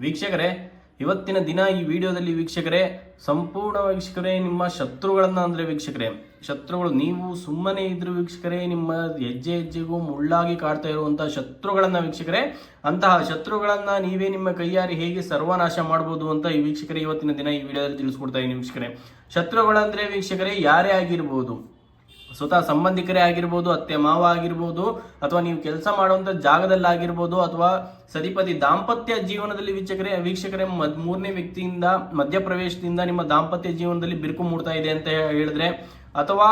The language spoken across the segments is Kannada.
ವೀಕ್ಷಕರೇ, ಇವತ್ತಿನ ದಿನ ಈ ವಿಡಿಯೋದಲ್ಲಿ ವೀಕ್ಷಕರೇ, ಸಂಪೂರ್ಣ ವೀಕ್ಷಕರೇ, ನಿಮ್ಮ ಶತ್ರುಗಳನ್ನು ಅಂದರೆ ವೀಕ್ಷಕರೇ, ಶತ್ರುಗಳು ನೀವು ಸುಮ್ಮನೆ ಇದ್ರು ವೀಕ್ಷಕರೇ, ನಿಮ್ಮ ಹೆಜ್ಜೆ ಹೆಜ್ಜೆಗೂ ಮುಳ್ಳಾಗಿ ಕಾಡ್ತಾ ಇರುವಂತಹ ಶತ್ರುಗಳನ್ನು ವೀಕ್ಷಕರೇ, ಅಂತಹ ಶತ್ರುಗಳನ್ನು ನೀವೇ ನಿಮ್ಮ ಕೈಯಾರಿ ಹೇಗೆ ಸರ್ವನಾಶ ಮಾಡಬಹುದು ಅಂತ ಈ ವೀಕ್ಷಕರೇ ಇವತ್ತಿನ ದಿನ ಈ ವಿಡಿಯೋದಲ್ಲಿ ತಿಳಿಸ್ಕೊಡ್ತಾ ಇದ್ದೀನಿ ವೀಕ್ಷಕರೇ. ಶತ್ರುಗಳಂದರೆ ವೀಕ್ಷಕರೇ, ಯಾರೇ ಆಗಿರ್ಬೋದು ಸ್ವತಃ ಸಂಬಂಧಿಕರೇ ಆಗಿರ್ಬೋದು, ಅತ್ತೆ ಮಾವ ಆಗಿರ್ಬೋದು, ಅಥವಾ ನೀವು ಕೆಲಸ ಮಾಡುವಂತ ಜಾಗದಲ್ಲಾಗಿರ್ಬೋದು, ಅಥವಾ ಸರಿಪತಿ ದಾಂಪತ್ಯ ಜೀವನದಲ್ಲಿ ವೀಕ್ಷಕರೇ ವೀಕ್ಷಕರೇ, ಮದ್ ಮೂರನೇ ವ್ಯಕ್ತಿಯಿಂದ ಮಧ್ಯಪ್ರವೇಶದಿಂದ ನಿಮ್ಮ ದಾಂಪತ್ಯ ಜೀವನದಲ್ಲಿ ಬಿರುಕು ಮೂಡ್ತಾ ಇದೆ ಅಂತ ಹೇಳಿದ್ರೆ, ಅಥವಾ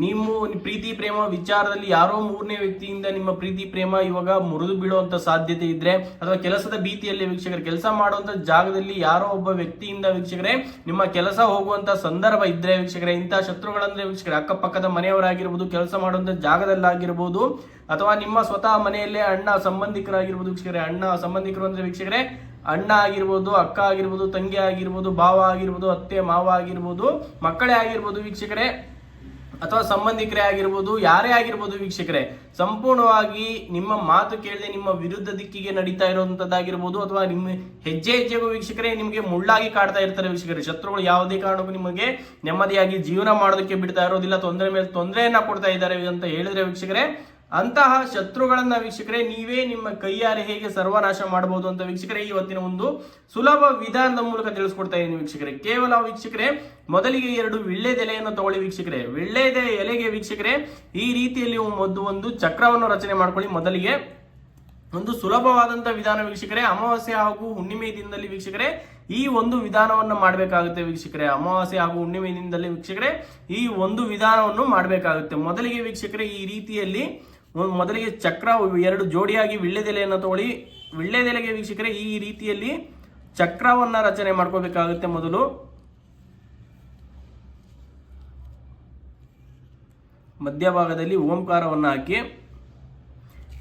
ನೀವು ಪ್ರೀತಿ, ಪ್ರೇಮ ವಿಚಾರದಲ್ಲಿ ಯಾರೋ ಮೂರನೇ ವ್ಯಕ್ತಿಯಿಂದ ನಿಮ್ಮ ಪ್ರೀತಿ, ಪ್ರೇಮ ಇವಾಗ ಮುರಿದು ಬೀಳುವಂತ ಸಾಧ್ಯತೆ ಇದ್ರೆ ಅಥವಾ ಕೆಲಸದ ಭೀತಿಯಲ್ಲಿ ವೀಕ್ಷಕರು, ಕೆಲಸ ಮಾಡುವಂತ ಜಾಗದಲ್ಲಿ ಯಾರೋ ಒಬ್ಬ ವ್ಯಕ್ತಿಯಿಂದ ವೀಕ್ಷಕರೇ, ನಿಮ್ಮ ಕೆಲಸ ಹೋಗುವಂತ ಸಂದರ್ಭ ಇದ್ರೆ ವೀಕ್ಷಕರೇ ಇಂತಹ ಶತ್ರುಗಳಂದ್ರೆ ವೀಕ್ಷಕರೇ, ಅಕ್ಕಪಕ್ಕದ ಮನೆಯವರಾಗಿರ್ಬೋದು, ಕೆಲಸ ಮಾಡುವಂತ ಜಾಗದಲ್ಲಾಗಿರ್ಬೋದು, ಅಥವಾ ನಿಮ್ಮ ಸ್ವತಃ ಮನೆಯಲ್ಲೇ ಅಣ್ಣ ಸಂಬಂಧಿಕರಾಗಿರ್ಬೋದು ವೀಕ್ಷಕರೇ, ಅಣ್ಣ ಸಂಬಂಧಿಕರು ಅಂದ್ರೆ ವೀಕ್ಷಕರೇ, ಅಣ್ಣ ಆಗಿರ್ಬೋದು, ಅಕ್ಕ ಆಗಿರ್ಬೋದು, ತಂಗಿ ಆಗಿರ್ಬೋದು, ಭಾವ ಆಗಿರ್ಬೋದು, ಅತ್ತೆ, ಮಾವ ಆಗಿರ್ಬೋದು, ಮಕ್ಕಳೇ ಆಗಿರ್ಬೋದು ವೀಕ್ಷಕರೇ ಅಥವಾ ಸಂಬಂಧಿಕರೇ ಆಗಿರ್ಬೋದು, ಯಾರೇ ಆಗಿರ್ಬೋದು ವೀಕ್ಷಕರೇ, ಸಂಪೂರ್ಣವಾಗಿ ನಿಮ್ಮ ಮಾತು ಕೇಳದೆ ನಿಮ್ಮ ವಿರುದ್ಧ ದಿಕ್ಕಿಗೆ ನಡೀತಾ ಇರುವಂತದ್ದಾಗಿರ್ಬೋದು ಅಥವಾ ನಿಮ್ಮ ಹೆಜ್ಜೆ ಹೆಜ್ಜೆಗೂ ವೀಕ್ಷಕರೇ ನಿಮಗೆ ಮುಳ್ಳಾಗಿ ಕಾಡ್ತಾ ಇರ್ತಾರೆ ವೀಕ್ಷಕರೇ. ಶತ್ರುಗಳು ಯಾವುದೇ ಕಾರಣಕ್ಕೂ ನಿಮಗೆ ನೆಮ್ಮದಿಯಾಗಿ ಜೀವನ ಮಾಡೋದಕ್ಕೆ ಬಿಡ್ತಾ ಇರೋದಿಲ್ಲ, ತೊಂದರೆ ಮೇಲೆ ತೊಂದರೆಯನ್ನ ಕೊಡ್ತಾ ಇದ್ದಾರೆ ಅಂತ ಹೇಳಿದ್ರೆ ವೀಕ್ಷಕರೇ ಅಂತಹ ಶತ್ರುಗಳನ್ನ ವೀಕ್ಷಕರೇ, ನೀವೇ ನಿಮ್ಮ ಕೈಯಾರೆ ಹೇಗೆ ಸರ್ವನಾಶ ಮಾಡಬಹುದು ಅಂತ ವೀಕ್ಷಕರೇ, ಇವತ್ತಿನ ಒಂದು ಸುಲಭ ವಿಧಾನದ ಮೂಲಕ ತಿಳಿಸ್ಕೊಡ್ತಾ ಇದ್ದೀನಿ ವೀಕ್ಷಕರೇ. ಕೇವಲ ವೀಕ್ಷಕರೇ, ಮೊದಲಿಗೆ ಎರಡು ವಿಳ್ಳೆದೆಲೆಯನ್ನು ತಗೊಳ್ಳಿ ವೀಕ್ಷಕರೇ. ವಿಳ್ಳೆದೆ ಎಲೆಗೆ ವೀಕ್ಷಕರೇ, ಈ ರೀತಿಯಲ್ಲಿ ಒಂದು ಒಂದು ಚಕ್ರವನ್ನು ರಚನೆ ಮಾಡ್ಕೊಳ್ಳಿ. ಮೊದಲಿಗೆ ಒಂದು ಸುಲಭವಾದಂತ ವಿಧಾನ ವೀಕ್ಷಕರೇ, ಅಮಾವಾಸ್ಯೆ ಹಾಗೂ ಹುಣ್ಣಿಮೆ ದಿನದಲ್ಲಿ ವೀಕ್ಷಕರೇ, ಈ ಒಂದು ವಿಧಾನವನ್ನು ಮಾಡಬೇಕಾಗುತ್ತೆ ವೀಕ್ಷಕರೇ. ಅಮಾವಾಸ್ಯೆ ಹಾಗೂ ಹುಣ್ಣಿಮೆ ದಿನದಲ್ಲಿ ವೀಕ್ಷಕರೇ, ಈ ಒಂದು ವಿಧಾನವನ್ನು ಮಾಡಬೇಕಾಗುತ್ತೆ. ಮೊದಲಿಗೆ ವೀಕ್ಷಕರೇ, ಈ ರೀತಿಯಲ್ಲಿ ಮೊದಲಿಗೆ ಚಕ್ರ ಎರಡು ಜೋಡಿಯಾಗಿ ವಿಳ್ಳೆದೆಲೆಯನ್ನು ತಗೊಳ್ಳಿ. ವಿಳ್ಳೆದೆಲೆಗೆ ವೀಕ್ಷಕರೇ, ಈ ರೀತಿಯಲ್ಲಿ ಚಕ್ರವನ್ನ ರಚನೆ ಮಾಡ್ಕೋಬೇಕಾಗುತ್ತೆ ಮೊದಲು. ಮಧ್ಯಭಾಗದಲ್ಲಿ ಓಂಕಾರವನ್ನ ಹಾಕಿ,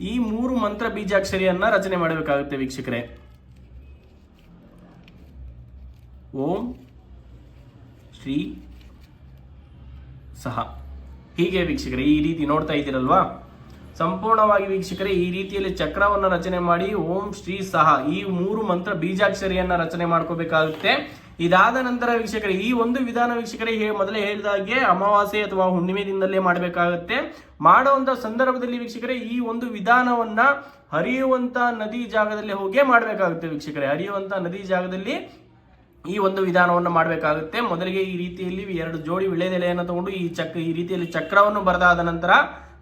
ಈ ಮೂರು ಮಂತ್ರ ಬೀಜಾಕ್ಷರಿಯನ್ನ ರಚನೆ ಮಾಡಬೇಕಾಗುತ್ತೆ ವೀಕ್ಷಕರೇ. ಓಂ ಶ್ರೀ ಸಹ. ಹೀಗೆ ವೀಕ್ಷಕರೇ, ಈ ರೀತಿ ನೋಡ್ತಾ ಇದ್ದೀರಲ್ವಾ? ಸಂಪೂರ್ಣವಾಗಿ ವೀಕ್ಷಕರೇ, ಈ ರೀತಿಯಲ್ಲಿ ಚಕ್ರವನ್ನು ರಚನೆ ಮಾಡಿ ಓಂ ಶ್ರೀ ಸಹ ಈ ಮೂರು ಮಂತ್ರ ಬೀಜಾಕ್ಷರಿಯನ್ನ ರಚನೆ ಮಾಡ್ಕೋಬೇಕಾಗುತ್ತೆ. ಇದಾದ ನಂತರ ವೀಕ್ಷಕರೇ, ಈ ಒಂದು ವಿಧಾನ ವೀಕ್ಷಕರೇ ಹೇ- ಮೊದಲೇ ಹೇಳಿದ ಹಾಗೆ ಅಮಾವಾಸ್ಯೆ ಅಥವಾ ಹುಣ್ಣಿಮೆ ದಿನದಲ್ಲೇ ಮಾಡಬೇಕಾಗುತ್ತೆ. ಮಾಡುವಂತ ಸಂದರ್ಭದಲ್ಲಿ ವೀಕ್ಷಕರೇ, ಈ ಒಂದು ವಿಧಾನವನ್ನ ಹರಿಯುವಂತ ನದಿ ಜಾಗದಲ್ಲಿ ಹೋಗೇ ಮಾಡಬೇಕಾಗುತ್ತೆ ವೀಕ್ಷಕರೇ. ಹರಿಯುವಂತ ನದಿ ಜಾಗದಲ್ಲಿ ಈ ಒಂದು ವಿಧಾನವನ್ನು ಮಾಡಬೇಕಾಗುತ್ತೆ. ಮೊದಲಿಗೆ ಈ ರೀತಿಯಲ್ಲಿ ಎರಡು ಜೋಡಿ ವಿಳೆದೆಲೆಯನ್ನು ತಗೊಂಡು ಈ ಚಕ್, ಈ ರೀತಿಯಲ್ಲಿ ಚಕ್ರವನ್ನು ಬರೆದಾದ ನಂತರ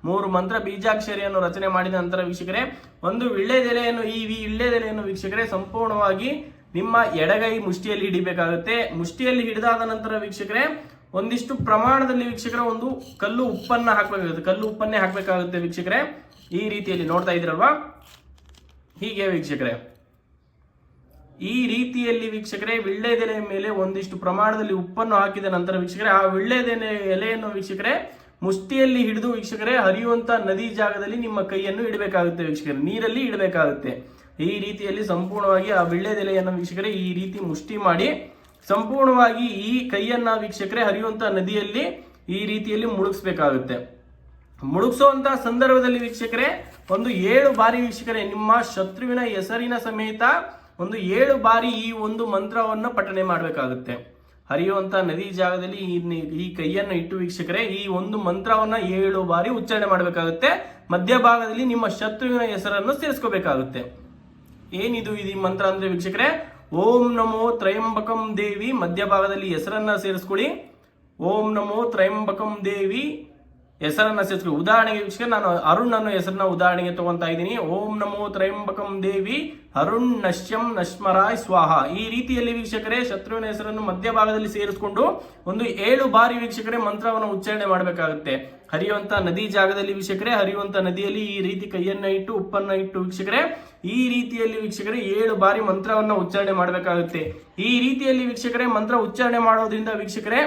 ಮೂರು ಮಂತ್ರ ಬೀಜಾಕ್ಷರಿಯನ್ನು ರಚನೆ ಮಾಡಿದ ನಂತರ ವೀಕ್ಷಕರೇ, ಒಂದು ವಿಳ್ಳೆದೆಲೆಯನ್ನು ಈ ವಿಳ್ಳೆದೆಲೆಯನ್ನು ವೀಕ್ಷಕರೇ, ಸಂಪೂರ್ಣವಾಗಿ ನಿಮ್ಮ ಎಡಗೈ ಮುಷ್ಟಿಯಲ್ಲಿ ಹಿಡಿಬೇಕಾಗುತ್ತೆ. ಮುಷ್ಟಿಯಲ್ಲಿ ಹಿಡಿದಾದ ನಂತರ ವೀಕ್ಷಕರೇ, ಒಂದಿಷ್ಟು ಪ್ರಮಾಣದಲ್ಲಿ ವೀಕ್ಷಕರ ಒಂದು ಕಲ್ಲು ಉಪ್ಪನ್ನ ಹಾಕಬೇಕಾಗುತ್ತೆ. ಕಲ್ಲು ಉಪ್ಪನ್ನೇ ಹಾಕಬೇಕಾಗುತ್ತೆ ವೀಕ್ಷಕರೇ. ಈ ರೀತಿಯಲ್ಲಿ ನೋಡ್ತಾ ಇದ್ರಲ್ವಾ ಹೀಗೆ ವೀಕ್ಷಕರೇ. ಈ ರೀತಿಯಲ್ಲಿ ವೀಕ್ಷಕರೇ ವಿಳ್ಳೆದೆಲೆಯ ಮೇಲೆ ಒಂದಿಷ್ಟು ಪ್ರಮಾಣದಲ್ಲಿ ಉಪ್ಪನ್ನು ಹಾಕಿದ ನಂತರ ವೀಕ್ಷಕರೇ, ಆ ವಿಳ್ಳೆದೆಲೆ ಎಲೆಯನ್ನು ವೀಕ್ಷಕರೇ ಮುಷ್ಟಿಯಲ್ಲಿ ಹಿಡಿದು ವೀಕ್ಷಕರೇ, ಹರಿಯುವಂತ ನದಿ ಜಾಗದಲ್ಲಿ ನಿಮ್ಮ ಕೈಯನ್ನು ಇಡಬೇಕಾಗುತ್ತೆ ವೀಕ್ಷಕರೇ. ನೀರಲ್ಲಿ ಇಡಬೇಕಾಗುತ್ತೆ. ಈ ರೀತಿಯಲ್ಲಿ ಸಂಪೂರ್ಣವಾಗಿ ಆ ವಿಳ್ಳೆದೆಲೆಯನ್ನು ವೀಕ್ಷಕರೇ ಈ ರೀತಿ ಮುಷ್ಟಿ ಮಾಡಿ ಸಂಪೂರ್ಣವಾಗಿ ಈ ಕೈಯನ್ನ ವೀಕ್ಷಕರೇ ಹರಿಯುವಂತ ನದಿಯಲ್ಲಿ ಈ ರೀತಿಯಲ್ಲಿ ಮುಳುಗಿಸ್ಬೇಕಾಗುತ್ತೆ. ಮುಳುಗಿಸುವಂತ ಸಂದರ್ಭದಲ್ಲಿ ವೀಕ್ಷಕರೇ, ಒಂದು ಏಳು ಬಾರಿ ವೀಕ್ಷಕರೇ, ನಿಮ್ಮ ಶತ್ರುವಿನ ಹೆಸರಿನ ಸಮೇತ ಒಂದು ಏಳು ಬಾರಿ ಈ ಒಂದು ಮಂತ್ರವನ್ನು ಪಠನೆ ಮಾಡಬೇಕಾಗುತ್ತೆ. ಹರಿಯುವಂತ ನದಿ ಜಾಗದಲ್ಲಿ ಈ ಕೈಯನ್ನು ಇಟ್ಟು ವೀಕ್ಷಕರೇ, ಈ ಒಂದು ಮಂತ್ರವನ್ನ ಏಳು ಬಾರಿ ಉಚ್ಚಾರಣೆ ಮಾಡಬೇಕಾಗುತ್ತೆ. ಮಧ್ಯಭಾಗದಲ್ಲಿ ನಿಮ್ಮ ಶತ್ರುವಿನ ಹೆಸರನ್ನು ಸೇರಿಸ್ಕೋಬೇಕಾಗುತ್ತೆ. ಏನಿದು ಇದು ಈ ಮಂತ್ರ ಅಂದ್ರೆ ವೀಕ್ಷಕರೇ? ಓಂ ನಮೋ ತ್ರಯಂಬಕಂ ದೇವಿ ಮಧ್ಯಭಾಗದಲ್ಲಿ ಹೆಸರನ್ನ ಸೇರಿಸ್ಕೊಳ್ಳಿ. ಓಂ ನಮೋ ತ್ರಯಂಬಕಂ ದೇವಿ ಹೆಸರನ್ನ ಸೇರಿಸ್ಕೊ ಉದಾಹರಣೆಗೆ ನಾನು ಅರುಣ್ ಅನ್ನೋ ಹೆಸರನ್ನ ಉದಾಹರಣೆಗೆ ತಗೊಂತಾ ಇದ್ದೀನಿ. ಓಂ ನಮೋ ತ್ರಯಂಬಕಂ ದೇವಿ, ಅರುಣ್ ನಶ್ಯಂ ನಶ್ಮರಾಯ್ ಸ್ವಾಹ. ಈ ರೀತಿಯಲ್ಲಿ ವೀಕ್ಷಕರೇ, ಶತ್ರುವಿನ ಹೆಸರನ್ನು ಮಧ್ಯಭಾಗದಲ್ಲಿ ಸೇರಿಸಿಕೊಂಡು ಒಂದು ಏಳು ಬಾರಿ ವೀಕ್ಷಕರೇ ಮಂತ್ರವನ್ನು ಉಚ್ಚಾರಣೆ ಮಾಡಬೇಕಾಗುತ್ತೆ. ಹರಿಯುವಂತ ನದಿ ಜಾಗದಲ್ಲಿ ವೀಕ್ಷಕರೇ, ಹರಿಯುವಂತ ನದಿಯಲ್ಲಿ ಈ ರೀತಿ ಕೈಯನ್ನ ಇಟ್ಟು, ಉಪ್ಪನ್ನ ಇಟ್ಟು ವೀಕ್ಷಕರೇ, ಈ ರೀತಿಯಲ್ಲಿ ವೀಕ್ಷಕರೇ ಏಳು ಬಾರಿ ಮಂತ್ರವನ್ನ ಉಚ್ಚಾರಣೆ ಮಾಡಬೇಕಾಗುತ್ತೆ. ಈ ರೀತಿಯಲ್ಲಿ ವೀಕ್ಷಕರೇ, ಮಂತ್ರ ಉಚ್ಚಾರಣೆ ಮಾಡೋದ್ರಿಂದ ವೀಕ್ಷಕರೇ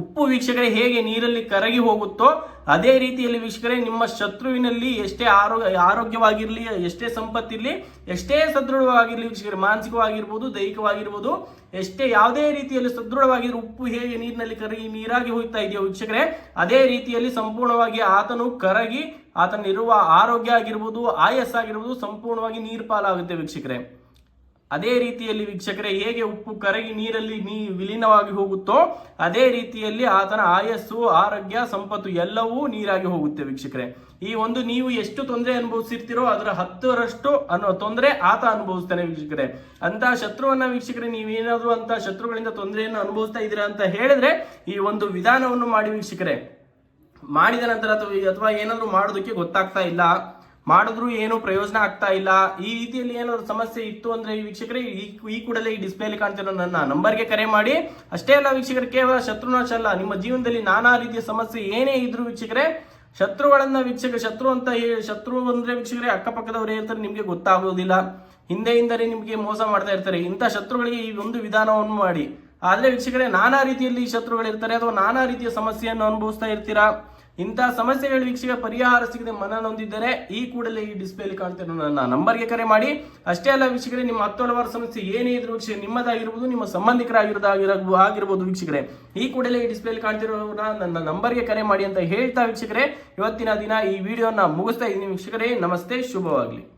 ಉಪ್ಪು ವೀಕ್ಷಕರೇ ಹೇಗೆ ನೀರಲ್ಲಿ ಕರಗಿ ಹೋಗುತ್ತೋ ಅದೇ ರೀತಿಯಲ್ಲಿ ವೀಕ್ಷಕರೇ ನಿಮ್ಮ ಶತ್ರುವಿನಲ್ಲಿ ಎಷ್ಟೇ ಆರೋಗ್ಯ, ಆರೋಗ್ಯವಾಗಿರಲಿ, ಎಷ್ಟೇ ಸಂಪತ್ತಿರಲಿ, ಎಷ್ಟೇ ಸದೃಢವಾಗಿರಲಿ ವೀಕ್ಷಕರೇ, ಮಾನಸಿಕವಾಗಿರ್ಬೋದು, ದೈಹಿಕವಾಗಿರ್ಬೋದು, ಎಷ್ಟೇ ಯಾವುದೇ ರೀತಿಯಲ್ಲಿ ಸದೃಢವಾಗಿರೋ ಉಪ್ಪು ಹೇಗೆ ನೀರಿನಲ್ಲಿ ಕರಗಿ ನೀರಾಗಿ ಹೋಗ್ತಾ ಇದೆಯೋ ವೀಕ್ಷಕರೇ, ಅದೇ ರೀತಿಯಲ್ಲಿ ಸಂಪೂರ್ಣವಾಗಿ ಆತನು ಕರಗಿ ಆತನಿರುವ ಆರೋಗ್ಯ ಆಗಿರ್ಬೋದು, ಆಯಸ್ಸಾಗಿರ್ಬೋದು, ಸಂಪೂರ್ಣವಾಗಿ ನೀರು ಪಾಲಾಗುತ್ತೆ ವೀಕ್ಷಕರೇ. ಅದೇ ರೀತಿಯಲ್ಲಿ ವೀಕ್ಷಕರೇ, ಹೇಗೆ ಉಪ್ಪು ಕರಗಿ ನೀರಲ್ಲಿ ನೀ ವಿಲೀನವಾಗಿ ಹೋಗುತ್ತೋ, ಅದೇ ರೀತಿಯಲ್ಲಿ ಆತನ ಆಯಸ್ಸು, ಆರೋಗ್ಯ, ಸಂಪತ್ತು ಎಲ್ಲವೂ ನೀರಾಗಿ ಹೋಗುತ್ತೆ ವೀಕ್ಷಕರೇ. ಈ ಒಂದು ನೀವು ಎಷ್ಟು ತೊಂದರೆ ಅನುಭವಿಸಿರ್ತೀರೋ, ಅದರ ಹತ್ತರಷ್ಟು ಅನ್ನೋ ತೊಂದರೆ ಆತ ಅನುಭವಿಸ್ತಾನೆ ವೀಕ್ಷಕರೇ. ಅಂತ ಶತ್ರುವನ್ನ ವೀಕ್ಷಕರೇ, ನೀವೇನಾದ್ರೂ ಅಂತ ಶತ್ರುಗಳಿಂದ ತೊಂದರೆಯನ್ನು ಅನುಭವಿಸ್ತಾ ಇದ್ದೀರಾ ಅಂತ ಹೇಳಿದ್ರೆ, ಈ ಒಂದು ವಿಧಾನವನ್ನು ಮಾಡಿ ವೀಕ್ಷಕರೇ. ಮಾಡಿದ ನಂತರ ಅಥವಾ ಅಥವಾ ಏನಾದರೂ ಮಾಡೋದಕ್ಕೆ ಗೊತ್ತಾಗ್ತಾ ಇಲ್ಲ. ಮಾಡಿದ್ರು ಏನು ಪ್ರಯೋಜನ ಆಗ್ತಾ ಇಲ್ಲ. ಈ ರೀತಿಯಲ್ಲಿ ಏನಾದ್ರು ಸಮಸ್ಯೆ ಇತ್ತು ಅಂದ್ರೆ ಈ ವೀಕ್ಷಕರೇ, ಈ ಕೂಡಲೇ ಈ ಡಿಸ್ಪ್ಲೇಲಿ ಕಾಣ್ತಿರೋ ನನ್ನ ನಂಬರ್ಗೆ ಕರೆ ಮಾಡಿ. ಅಷ್ಟೇ ಅಲ್ಲ ವೀಕ್ಷಕರು, ಕೇವಲ ಶತ್ರುನಾಶ ಅಲ್ಲ, ನಿಮ್ಮ ಜೀವನದಲ್ಲಿ ನಾನಾ ರೀತಿಯ ಸಮಸ್ಯೆ ಏನೇ ಇದ್ರು ವೀಕ್ಷಕರೇ, ಶತ್ರುಗಳನ್ನ ವೀಕ್ಷಕ, ಶತ್ರು ಅಂತ ಶತ್ರು ಅಂದ್ರೆ ವೀಕ್ಷಕರೇ, ಅಕ್ಕಪಕ್ಕದವರೇ ಇರ್ತಾರೆ, ನಿಮಗೆ ಗೊತ್ತಾಗೋದಿಲ್ಲ. ಹಿಂದೆ ಹಿಂದೆ ನಿಮಗೆ ಮೋಸ ಮಾಡ್ತಾ ಇರ್ತಾರೆ. ಇಂಥ ಶತ್ರುಗಳಿಗೆ ಈ ಒಂದು ವಿಧಾನವನ್ನು ಮಾಡಿ. ಆದ್ರೆ ವೀಕ್ಷಕರೇ, ನಾನಾ ರೀತಿಯಲ್ಲಿ ಶತ್ರುಗಳಿರ್ತಾರೆ ಅಥವಾ ನಾನಾ ರೀತಿಯ ಸಮಸ್ಯೆಯನ್ನು ಅನುಭವಿಸ್ತಾ ಇರ್ತೀರಾ? ಇಂಥ ಸಮಸ್ಯೆಗಳು ವೀಕ್ಷೆಗೆ ಪರಿಹಾರ ಸಿಗದೆ ಮನ ನೊಂದಿದ್ದರೆ ಈ ಕೂಡಲೇ ಈ ಡಿಸ್ಪ್ಲೇಲಿ ಕಾಣ್ತಿರೋ ನನ್ನ ನಂಬರ್ಗೆ ಕರೆ ಮಾಡಿ. ಅಷ್ಟೇ ಅಲ್ಲ ವೀಕ್ಷಕರೇ, ನಿಮ್ಮ ಹತ್ತು ಹಲವಾರು ಸಮಸ್ಯೆ ಏನೇ ಇದ್ರು ವೀಕ್ಷಕ ನಿಮ್ಮದಾಗಿರ್ಬೋದು, ನಿಮ್ಮ ಸಂಬಂಧಿಕರಾಗಿರೋದಾಗಿರಬಹುದು ಆಗಿರ್ಬೋದು ವೀಕ್ಷಕರೇ, ಈ ಕೂಡಲೇ ಈ ಡಿಸ್ಪ್ಲೇಲಿ ಕಾಣ್ತಿರೋ ನನ್ನ ನಂಬರ್ಗೆ ಕರೆ ಮಾಡಿ ಅಂತ ಹೇಳ್ತಾ ವೀಕ್ಷಕರೇ, ಇವತ್ತಿನ ದಿನ ಈ ವಿಡಿಯೋನ ಮುಗಿಸ್ತಾ ಇದ್ದೀನಿ ವೀಕ್ಷಕರೇ. ನಮಸ್ತೆ, ಶುಭವಾಗಲಿ.